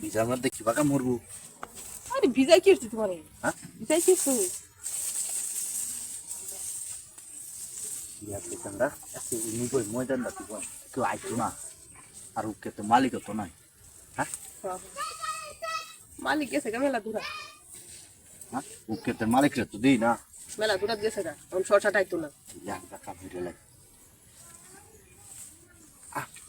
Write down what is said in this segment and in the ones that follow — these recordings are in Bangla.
ভিজার মধ্যে কি বাঁকা মরবো আরে ভিজাই কি হচ্ছে তোমার? ভিজাই কি হচ্ছে কেউ আইতো না আর ওকে তো মালিক তো নাই হ্যাঁ? মালিক গেছে মেলা দূরা হ্যাঁ? ওকে তো মালিক তো দিই না। মেলা দূরা গেছে আইতো না।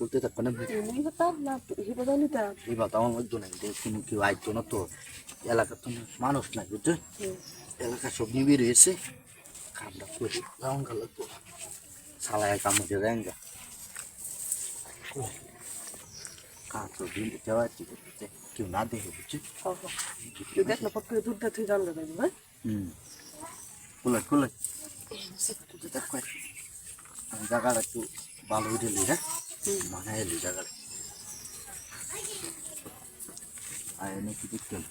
বলতে থাকবে না তুমি হতাম না হিরো জানিতা এবার তো আমার মধ্যে নাই কোনো কেউ আইতো না তো এলাকা তো মানুষ নাই বুঝছ এলাকা সব নিবে রয়েছে কামটা করে রাউন্ড গেল তো। সালায় কাম করে রেঙ্গা কাজ দিন দেওয়া কেউ না দেখে বুঝছি তুই দেখ না পট করে দুধটা তুই জানলে হ্যাঁ? হুম। কুলাই কুলাই জায়গাটা একটু ভালো এলি হ্যাঁ? মানে এলি জায়গাটা আর এনে কি দেখতে হলো?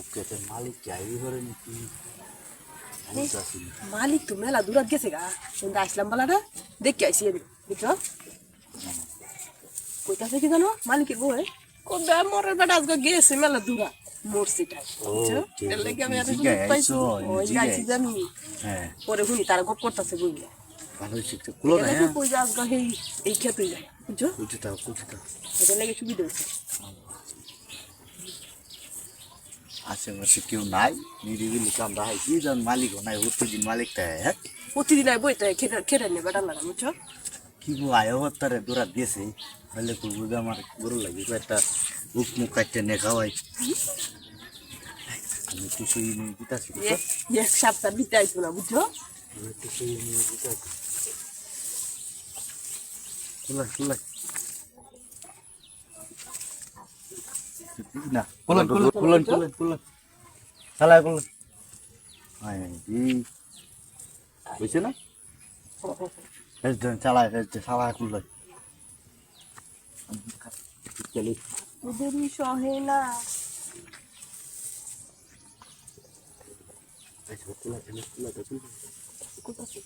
ওকে তো মালিক চাই করে নাকি আমি তো আসিনি মালিক তো মেলা দূরাত গেছে গা কিন্তু আসলাম বালাটা দেখে আইসি আমি বুঝছ কইতাছে কি জানো মালিকের বউ কোনটা মরার বেটা আজকে গেছে মেলা দূরা মরছি তাই এর লাগি আমি এত পাইছি। ওই গাইছি জানি হ্যাঁ। পরে শুনি তারা গপ করতেছে বুঝলে ভালো শিখতে কুলো না হ্যাঁ? কই যে আজকে এই এই খেতে যায় বুঝছ? কুচি দাও এটা লাগে সুবিধা হচ্ছে আশেপাশে কেউ নাই নিরিবিলি কামড়া হয় কি জান মালিক নাই প্রতিদিন মালিকটা হ্যাঁ প্রতিদিন আই বইতে খেতে খেতে নেই বেটার লাগা বুঝছ? কি আয়ো তারে দূরা দিয়েছে হলে যে আমার গরু লাগে একটা বুক মুখ কাটতে নে খাওয়াই। আমি তো সেই নিয়ে বুঝছ? এক সপ্তাহ আইসো না বুঝছ? আমি তো সেই নিয়ে দিতাছি কুলাই কুলাই না কুলান কুলান কুলান কুলান কুলান চালাই কুলান বুঝছে না? চালায় চালায় চলি। তোদেরই সহে না কোথাছে?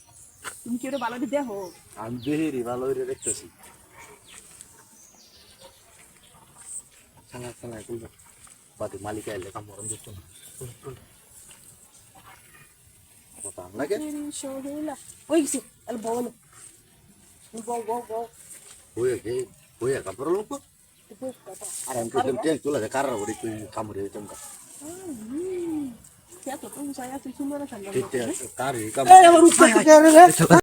তুমি কি ওটা বালাটি দেখো? আমি বেহেরি ভালো দেখতেছি। বাদে মালিক আইলে কামড়ন দিত না কথা লাগে ওই আরে বউ না বউ বউ বউ গে হয়ে কাপড় লোক বউ কথা আর আমি তো তেল চলে যায় কারার বড়ি তুই কামড়ে দিতাম কা এত তুমি চাই তুই সুন্দর না ঠিক কার এই আমার উপরে